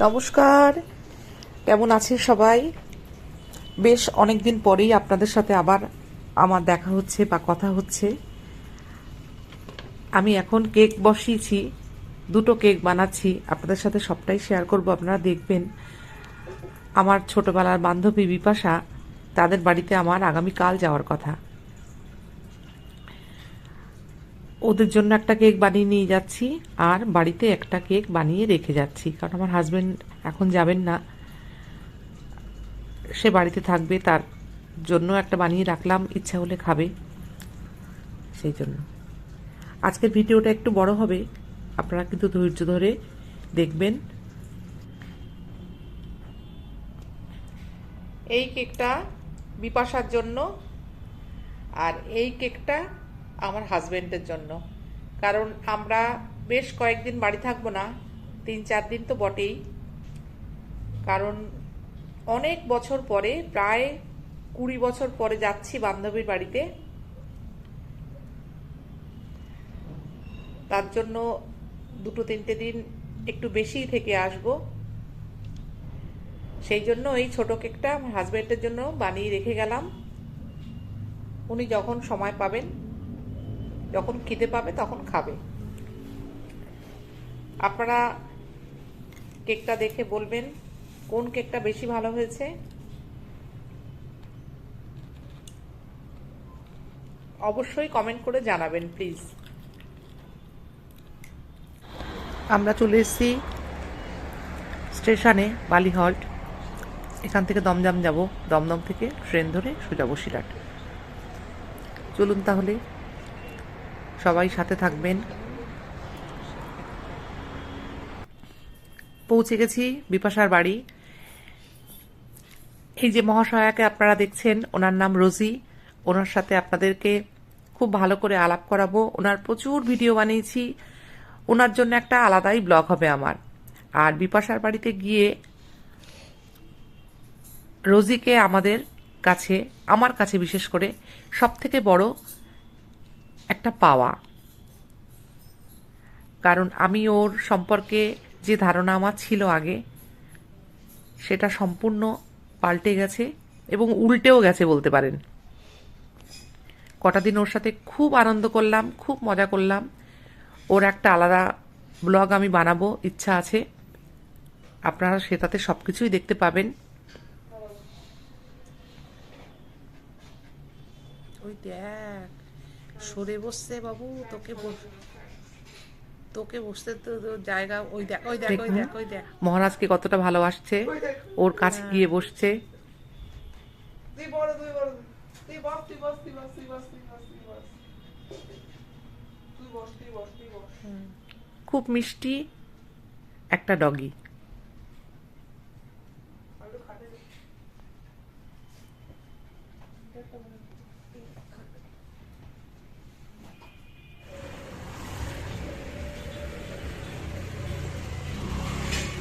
নমস্কার। কেমন আছেন সবাই? বেশ অনেক দিন পরেই আপনাদের সাথে আবার আমার দেখা হচ্ছে বা কথা হচ্ছে। আমি এখন কেক বসিয়েছি, দুটো কেক বানাচ্ছি। আপনাদের সাথে সবটাই শেয়ার করব, আপনারা দেখবেন। আমার ছোটবেলার বান্ধবী বিপাশা, তাদের বাড়িতে আমার আগামীকাল যাওয়ার কথা। ওদের জন্য একটা কেক বানিয়ে নিয়ে যাচ্ছি, আর বাড়িতে একটা কেক বানিয়ে রেখে যাচ্ছি, কারণ আমার হাজব্যান্ড এখন যাবেন না। সে বাড়িতে থাকবে, তার জন্য একটা বানিয়ে রাখলাম, ইচ্ছা হলে খাবে, সেই জন্য। আজকের ভিডিওটা একটু বড় হবে, আপনারা কিন্তু ধৈর্য ধরে দেখবেন। এই কেকটা বিপাশার জন্য, আর এই কেকটা আমার হাজবেন্ডের জন্য। কারণ আমরা বেশ কয়েকদিন বাড়ি থাকব না, তিন চার দিন তো বটেই। কারণ অনেক বছর পরে, প্রায় কুড়ি বছর পরে যাচ্ছি বান্ধবীর বাড়িতে। তার জন্য দুটো তিনটে দিন একটু বেশিই থেকে আসব। সেই জন্য এই ছোট কেকটা আমার হাজবেন্ডের জন্য বানিয়ে রেখে গেলাম। উনি যখন সময় পাবেন যখন খিদে পাবে তখন খাবে। আপনারা কেকটা দেখে বলবেন, কোন কেকটা বেশি ভালো হয়েছে? অবশ্যই কমেন্ট করে জানাবেন, প্লিজ। আমরা চলে এসেছি স্টেশনে, বালিহল্ট। এখান থেকে দমদম যাব। দমদম থেকে ট্রেন ধরে সোজা বসিরহাট। চলুন তাহলে সবাই সাথে থাকবেন। পৌঁছে গেছি বিপাশার বাড়ি। এই যে মহাশয়াকে আপনারা দেখছেন, ওনার নাম রোজি। ওনার সাথে আপনাদেরকে খুব ভালো করে আলাপ করাবো। ওনার প্রচুর ভিডিও বানিয়েছি। ওনার জন্য একটা আলাদাই ব্লগ হবে আমার। আর বিপাশার বাড়িতে গিয়ে রোজিকে আমাদের কাছে, আমার কাছে বিশেষ করে সব থেকে বড় একটা পাওয়া। কারণ আমি ওর সম্পর্কে যে ধারণা আমার ছিল আগে, সেটা সম্পূর্ণ পাল্টে গেছে এবং উল্টেও গেছে বলতে পারেন। কটা দিন ওর সাথে খুব আনন্দ করলাম, খুব মজা করলাম। ওর একটা আলাদা ব্লগ আমি বানাবো, ইচ্ছা আছে। আপনারা সেটাতে সব কিছুই দেখতে পাবেন। ওই দেখ। সরে বসছে বাবু তোকে বস- তোকে বসতে তো জায়গা ওই দেখ ওই দেখ ওই দেখ ওই দেখ। মহারাজকে কতটা ভালোবাসছে ওর কাছে গিয়ে বসছে। তুই বড় তুই বড় তুই বস তুই বস তুই বস তুই বস তুই বস তুই বস। তুই বস তুই বস তুই বস। খুব মিষ্টি একটা ডগি।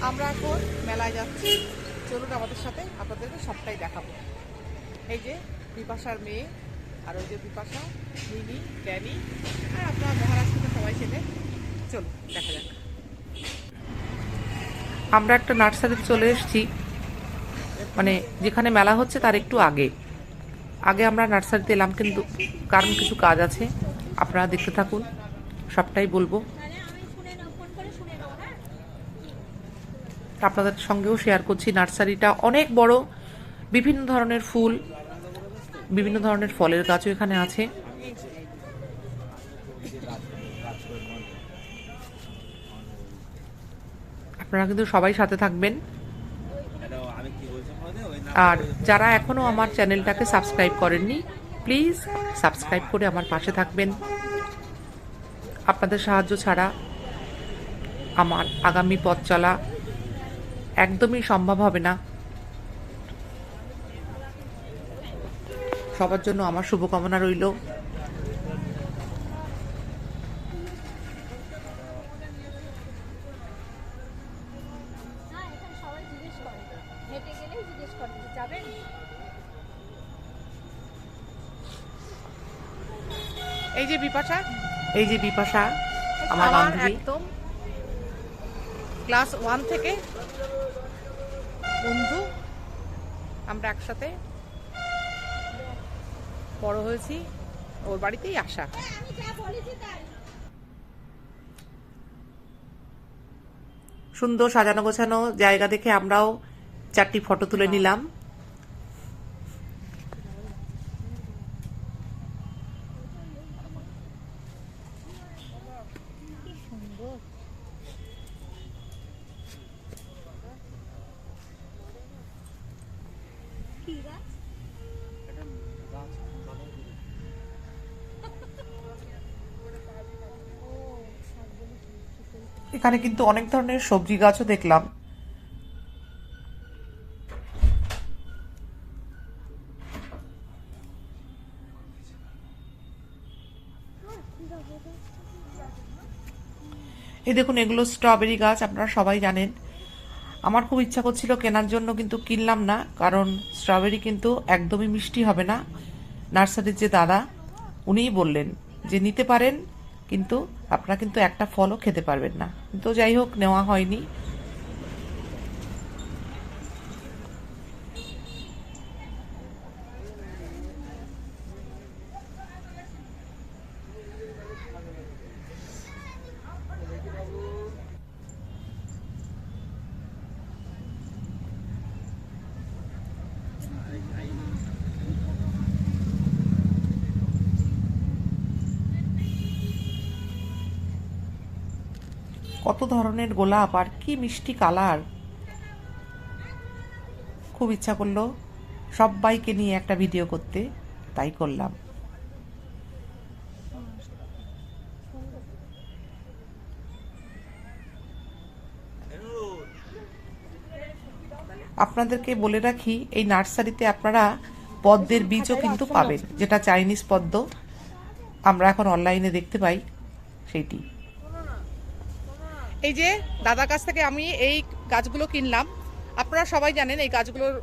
আমরা এখন মেলায় যাচ্ছি। চলুন আমাদের সাথে, আপনাদেরকে সবটাই দেখাবো। এই যে বিপাশার মেয়ে, আর ওই যে বিপাশা মিনি ড্যানি, আর আপনারা মহারাষ্ট্র থেকে সবাই ছেলে চলুন, দেখা যাক। আমরা একটা নার্সারিতে চলে এসেছি। মানে যেখানে মেলা হচ্ছে তার একটু আগে। আগে আমরা নার্সারিতে এলাম, কিন্তু কারণ কিছু কাজ আছে। আপনারা দেখতে থাকুন, সবটাই বলব। আপনাদের সঙ্গেও শেয়ার করছি। নার্সারিটা অনেক বড়, বিভিন্ন ধরনের ফুল, বিভিন্ন ধরনের ফলের গাছও এখানে আছে। আপনারা কিন্তু সবাই সাথে থাকবেন। আর যারা এখনও আমার চ্যানেলটাকে সাবস্ক্রাইব করেননি, প্লিজ সাবস্ক্রাইব করে আমার পাশে থাকবেন। আপনাদের সাহায্য ছাড়া আমার আগামী পথ চলা একদমই সম্ভব হবে না। সবার জন্য আমার শুভকামনা রইল। এই যে বিপাশা এই যে বিপাশা আমার বান্ধবী। একদম ক্লাস ওয়ান থেকে বন্ধু, আমরা একসাথে বড় হয়েছি, ওর বাড়িতেই আসা। সুন্দর সাজানো গোছানো জায়গা দেখে আমরাও চারটি ফটো তুলে নিলাম কি সুন্দর কি গাছ ও শাকগুলো কি সুন্দর। এখানে কিন্তু অনেক ধরনের সবজি গাছও দেখলাম। এই দেখুন, এগুলো স্ট্রবেরি গাছ, আপনারা সবাই জানেন। আমার খুব ইচ্ছা করছিল কেনার জন্য, কিন্তু কিনলাম না, কারণ স্ট্রবেরি কিন্তু একদমই মিষ্টি হবে না। নার্সারির যে দাদা, উনিই বললেন যে, নিতে পারেন কিন্তু আপনারা কিন্তু একটা ফলও খেতে পারবেন না। তো যাই হোক নেওয়া হয়নি। কত ধরনের গোলাপ আর কি মিষ্টি কালার? খুব ইচ্ছা করল সবাইকে নিয়ে একটা ভিডিও করতে, তাই করলাম। আপনাদেরকে বলে রাখি, এই নার্সারিতে আপনারা পদ্মের বীজও কিন্তু পাবেন, যেটা চাইনিজ পদ্ম। আমরা এখন অনলাইনে দেখতে পাই সেইটি। এই যে দাদার কাছ থেকে আমি এই গাছগুলো কিনলাম। আপনারা সবাই জানেন এই গাছগুলোর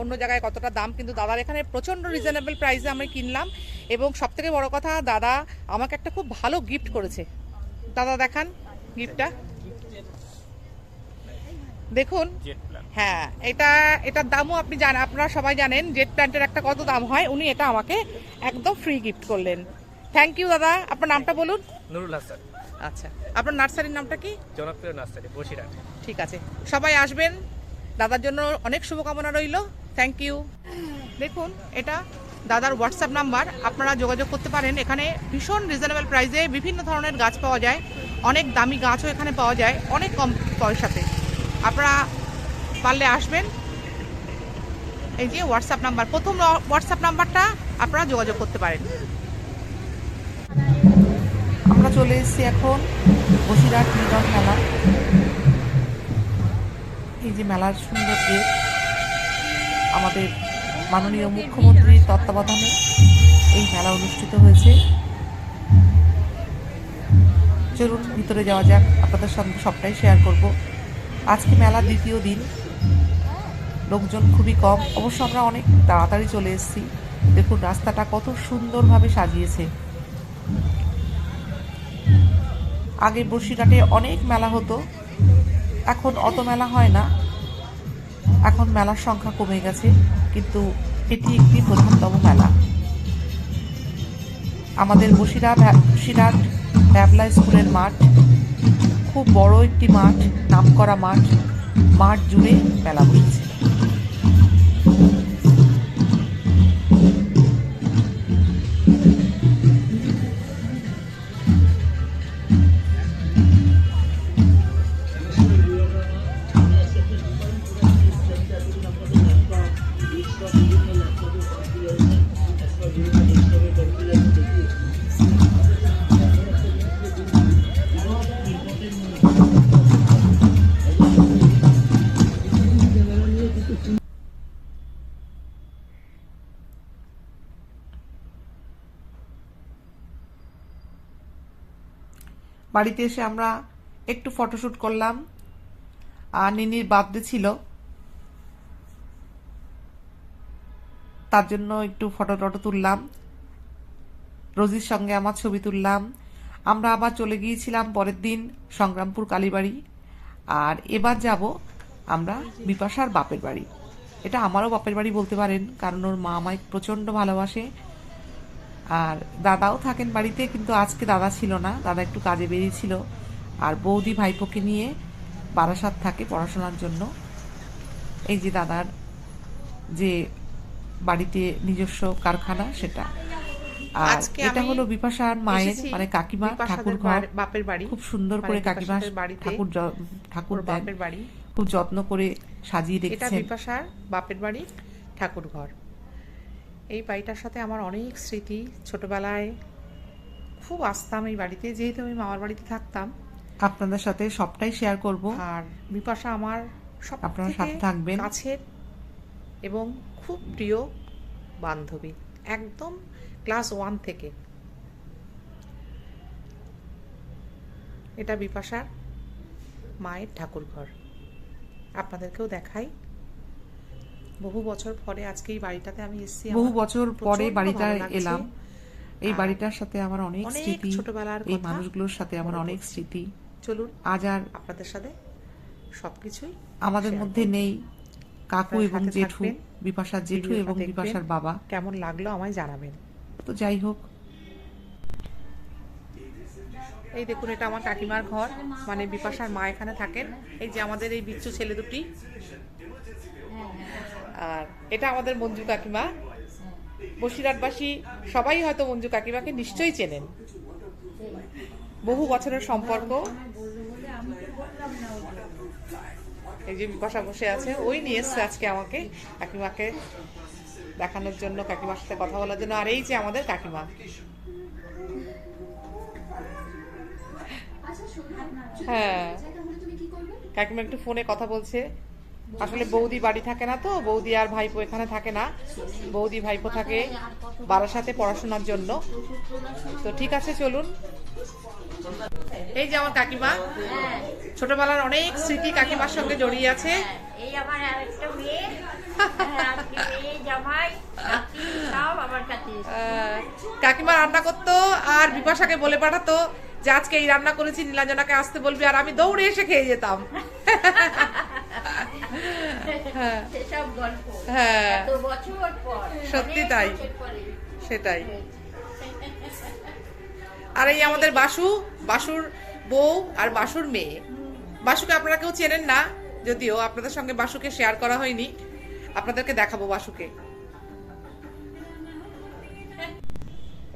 অন্য জায়গায় কতটা দাম কিন্তু দাদার এখানে প্রচণ্ড রিজনেবল প্রাইসে আমি কিনলাম এবং সব থেকে বড় কথা দাদা আমাকে একটা খুব ভালো গিফট করেছে। দাদা দেখান গিফটটা দেখুন। হ্যাঁ এটা এটার দামও আপনি জানেন আপনারা সবাই জানেন জেট প্ল্যান্টের একটা কত দাম হয় উনি এটা আমাকে একদম ফ্রি গিফট করলেন। থ্যাংক ইউ দাদা। আপনার নামটা বলুন। নুরুল হাসান। আচ্ছা আপনার নার্সারির নামটা কি? জনপ্রিয় নার্সারি বসিরহাট। ঠিক আছে সবাই আসবেন দাদার জন্য অনেক শুভকামনা রইল থ্যাংক ইউ দেখুন এটা দাদার হোয়াটসঅ্যাপ নাম্বার আপনারা যোগাযোগ করতে পারেন এখানে ভীষণ রিজনেবল প্রাইসে বিভিন্ন ধরনের গাছ পাওয়া যায় অনেক দামি গাছও এখানে পাওয়া যায় অনেক কম পয়সাতে। আপনারা পারলে আসবেন এই যে হোয়াটসঅ্যাপ নাম্বার প্রথম হোয়াটসঅ্যাপ নাম্বারটা আপনারা যোগাযোগ করতে পারেন। আমরা চলে এসেছি এখন বসিরহাট মিলন মেলা। এই যে মেলার সুন্দর গেট আমাদের মাননীয় মুখ্যমন্ত্রীর তত্ত্বাবধানে এই মেলা অনুষ্ঠিত হয়েছে। চলুন ভিতরে যাওয়া যাক, আপনাদের সঙ্গে সবটাই শেয়ার করব। আজকে মেলার দ্বিতীয় দিন। লোকজন খুবই কম। অবশ্য আমরা অনেক তাড়াতাড়ি চলে এসেছি। দেখুন, রাস্তাটা কত সুন্দরভাবে সাজিয়েছে। আগে বসিরহাটে অনেক মেলা হতো। এখন অত মেলা হয় না। এখন মেলার সংখ্যা কমে গেছে, কিন্তু এটি একটি প্রধানতম মেলা। আমাদের বসিরহাট বসিরহাট ব্যাবলা স্কুলের মাঠ, খুব বড় একটি মাঠ, নামকরা মাঠ মাঠ জুড়ে মেলা বসেছে। বাড়িতে এসে আমরা একটু ফটোশ্যুট করলাম। আর নিনির বার্থডে ছিল। তার জন্য একটু ফটো টটো তুললাম। রোজির সঙ্গে আমার ছবি তুললাম। আমরা আবার চলে গিয়েছিলাম পরের দিন সংগ্রামপুর কালীবাড়ি। আর এবার যাব আমরা বিপাশার বাপের বাড়ি। এটা আমারও বাপের বাড়ি বলতে পারেন, কারণ ওর মা আমায় প্রচণ্ড ভালোবাসে। আর দাদাও থাকেন বাড়িতে কিন্তু আজকে দাদা ছিল না। দাদা একটু কাজে বেরিয়েছিল। আর বৌদি ভাইপোকে নিয়ে বারাসাত থাকে পড়াশোনার জন্য। এই যে দাদার যে বাড়িতে নিজস্ব কারখানা সেটা। আর এটা হলো বিপাশার মায়ের মানে কাকিমা ঠাকুর ঘর বাপের বাড়ি। খুব সুন্দর করে কাকিমা ঠাকুর ঠাকুর বাপের বাড়ি। খুব যত্ন করে সাজিয়ে এটা রেখেছেন। বিপাশার বাপের বাড়ি ঠাকুর ঘর এই বাড়িটার সাথে আমার অনেক স্মৃতি। ছোটবেলায় খুব আসতাম এই বাড়িতে যেহেতু আমি মামার বাড়িতে থাকতাম। আপনাদের সাথে সবটাই শেয়ার করব। আর বিপাশা আমার সব আপনার সাথে থাকবেন। কাছের এবং খুব প্রিয় বান্ধবী একদম ক্লাস ওয়ান থেকে। এটা বিপাশার মায়ের ঠাকুর ঘর আপনাদেরকেও দেখাই। বহু বছর পরে আজকে এই বাড়িটাতে আমি এসেছি। বহু বছর পরে বাড়িটা এলাম। এই বাড়িটার সাথে আমার অনেক স্মৃতি ছোটবেলার এই মানুষগুলোর সাথে আমার অনেক স্মৃতি। চলুন আজ আর আপনাদের সাথে সবকিছুই আমাদের মধ্যে নেই কাকু এবং জেঠু বিপাশার জেঠু এবং বিপাশার বাবা। কেমন লাগল আমায় জানাবেন। তো যাই হোক। এই দেখুন এটা আমার কাকিমার ঘর মানে বিপাশার মা এখানে থাকেন। এই যে আমাদের এই বিচ্ছু ছেলে দুটি আর এটা আমাদের মঞ্জু কাকিমা। বসিরহাটবাসী সবাই হয়তো মঞ্জু কাকিমাকে নিশ্চয়ই চেনেন। বহু বছরের সম্পর্ক। এই যে বসে আছে, ওই নিয়ে এসছে আজকে আমাকে কাকিমাকে দেখানোর জন্য, কাকিমার সাথে কথা বলার জন্য। আর এই যে আমাদের কাকিমা। হ্যাঁ। কাকিমা একটু ফোনে কথা বলছে। আসলে বৌদি বাড়ি থাকে না তো বৌদি আর ভাইপো এখানে থাকে না। বৌদি ভাইপো থাকে বারাসাতে পড়াশোনার জন্য। তো ঠিক আছে চলুন। এই যে আমার কাকিমা ছোটবেলার অনেক স্মৃতি কাকিমার সঙ্গে জড়িয়ে আছে। এই আমার আরেকটা মেয়ে কাকিমা রান্না করতো আর বিপাশাকে বলে পাঠাতো যে আজকে এই রান্না করেছি নীলাঞ্জনাকে আসতে বলবি আর আমি দৌড়ে এসে খেয়ে যেতাম। সেসব গল্প। হ্যাঁ। বছর পর। সত্যি তাই। সেটাই। আর এই আমাদের বাসু বাসুর বউ আর বাসুর মেয়ে। বাসুকে আপনারা কেউ চেনেন না যদিও আপনাদের সঙ্গে বাসুকে শেয়ার করা হয়নি। আপনাদেরকে দেখাবো বাসুকে।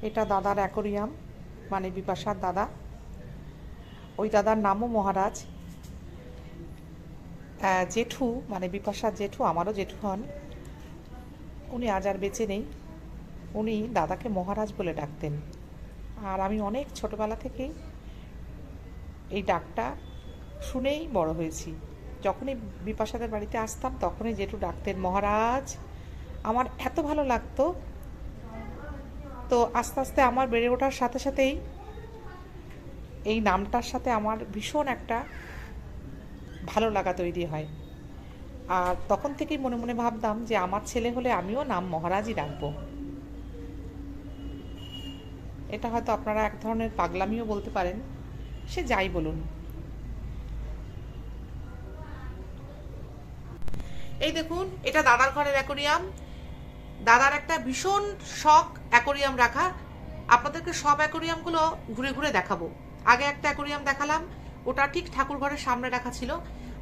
এটা দাদার অ্যাকোরিয়াম মানে বিপাশার দাদা। ওই দাদার নামও মহারাজ। জেঠু মানে বিপাশার জেঠু, আমারও জেঠু হন, উনি আজ আর বেঁচে নেই। উনি দাদাকে মহারাজ বলে ডাকতেন। আর আমি অনেক ছোটবেলা থেকেই এই ডাকটা শুনেই বড় হয়েছি। যখনই বিপাশাদের বাড়িতে আসতাম, তখনই জেঠু ডাকতেন, মহারাজ, আমার এত ভালো লাগতো। তো আস্তে আস্তে আমার বেড়ে ওঠার সাথে সাথেই এই নামটার সাথে আমার ভীষণ একটা ভালো লাগা তৈরি হয়। আর তখন থেকেই মনে মনে ভাবতাম যে, আমার ছেলে হলে আমিও নাম মহারাজই রাখব। এটা হয়তো আপনারা এক ধরনের পাগলামিও বলতে পারেন। সে যাই বলুন। এই দেখুন, এটা দাদার ঘরের অ্যাকোরিয়াম। দাদার একটা ভীষণ শখ অ্যাকোরিয়াম রাখা। আপনাদেরকে সব অ্যাকোরিয়ামগুলো ঘুরে ঘুরে দেখাবো। আগে একটা অ্যাকোরিয়াম দেখালাম, ওটা ঠিক ঠাকুর ঘরের সামনে রাখা ছিল।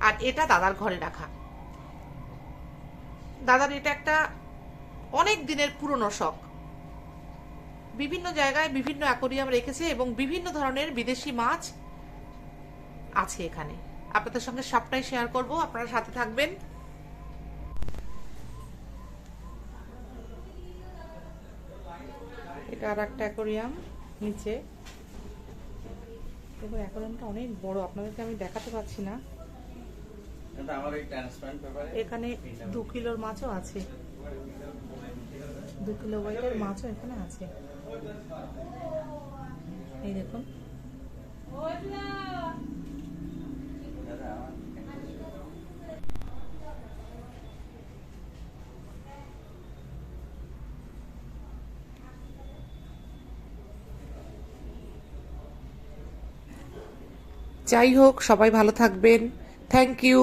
আর এটা দাদার ঘরে রাখা। দাদার এটা একটা অনেক দিনের পুরনো শখ। বিভিন্ন জায়গায় বিভিন্ন অ্যাকোরিয়াম রেখেছে এবং বিভিন্ন ধরনের বিদেশি মাছ আছে এখানে। আপনাদের সঙ্গে সবটাই শেয়ার করব, আপনারা সাথে থাকবেন। এটা আর একটা অ্যাকোরিয়াম নিচে। দেখুন, অ্যাকোরিয়ামটা অনেক বড়, আপনাদেরকে আমি দেখাতে পাচ্ছি না এটা আমার এই ট্রান্সপারেন্ট পেপারে এখানে দু কিলোর মাছও আছে। দু কিলো ওয়েটের মাছও এখানে আছে। এই দেখুন। যাই হোক, সবাই ভালো থাকবেন। Thank you